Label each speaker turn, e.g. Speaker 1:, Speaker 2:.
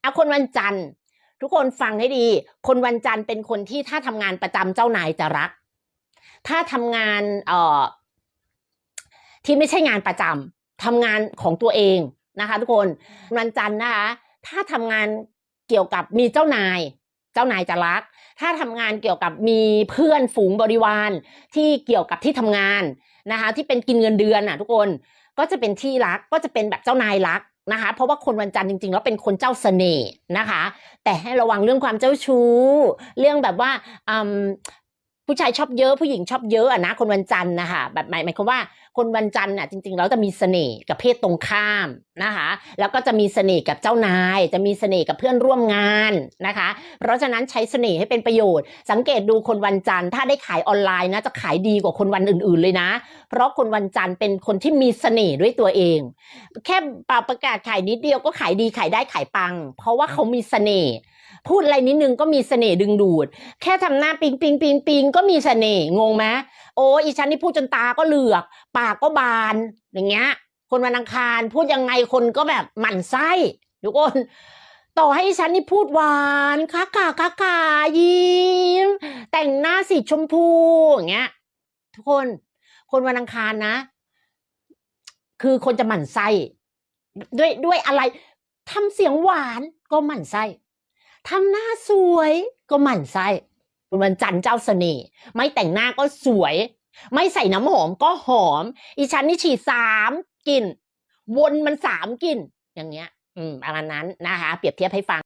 Speaker 1: เอาคนวันจันทร์ ทุกคนฟังให้ดี คนวันจันทร์เป็นคนที่ถ้าทำงานประจำเจ้านายจะรัก ถ้าทำงานเอ่อที่ไม่ใช่งานประจำทำงานของตัวเองนะคะ ทุกคนวันจันทร์นะคะถ้าทำงานเกี่ยวกับมีเจ้านาย เจ้านายจะรัก ถ้าทำงานเกี่ยวกับมีเพื่อนฝูงบริวารที่เกี่ยวกับที่ทำงานนะคะ ที่เป็นกินเงินเดือนอะ ทุกคนก็จะเป็นที่รักก็จะเป็นแบบเจ้านายรัก นะคะ เพราะว่าคนวันจันทร์จริงๆแล้วเป็นคนเจ้าเสน่ห์นะคะ แต่ให้ระวังเรื่องความเจ้าชู้ เรื่องแบบว่าผู้ชายชอบเยอะผู้หญิงชอบเยอะอะนะคนวันจันทร์นะคะแบบหมายหมายความว่าคนวันจันทร์น่ะจริงๆแล้วจะมีเสน่ห์กับเพศตรงข้ามนะคะ แล้วก็จะมีเสน่ห์กับเจ้านาย จะมีเสน่ห์กับเพื่อนร่วมงานนะคะ เพราะฉะนั้นใช้เสน่ห์ให้เป็นประโยชน์ สังเกตดูคนวันจันทร์ถ้าได้ขายออนไลน์นะจะขายดีกว่าคนวันอื่นๆเลยนะ เพราะคนวันจันทร์เป็นคนที่มีเสน่ห์ด้วยตัวเอง แค่ปาประกาศขายนิดเดียวก็ขายดีขายได้ขายปัง เพราะว่าเขามีเสน่ห์พูดอะไรนิดนึงก็มีเสน่ห์ดึงดูด แค่ทำหน้าปิงปิงปิงปิงก็มีเสน่ห์งงไหมโอ้อีฉันนี่พูดจนตาก็เหลือก ปากก็บาน อย่างเงี้ย คนวันอังคารพูดยังไงคนก็แบบหมั่นไส้ทุกคนต่อให้ฉันนี่พูดหวานค้ากาค้ากายิ้ม แต่งหน้าสีชมพูอย่างเงี้ย ทุกคน คนวันอังคารนะ คือคนจะหมั่นไส้ด้วยด้วยอะไรทำเสียงหวานก็หมั่นไส้ทำหน้าสวยก็หมั่นไส้วันจันทร์เจ้าเสน่ห์ไม่แต่งหน้าก็สวย ไม่ใส่น้ำหอมก็หอม อีฉันนี่ฉีดสามกลิ่น วนมันสามกลิ่น อย่างเงี้ย อืมประมาณนั้นนะคะ เปรียบเทียบให้ฟัง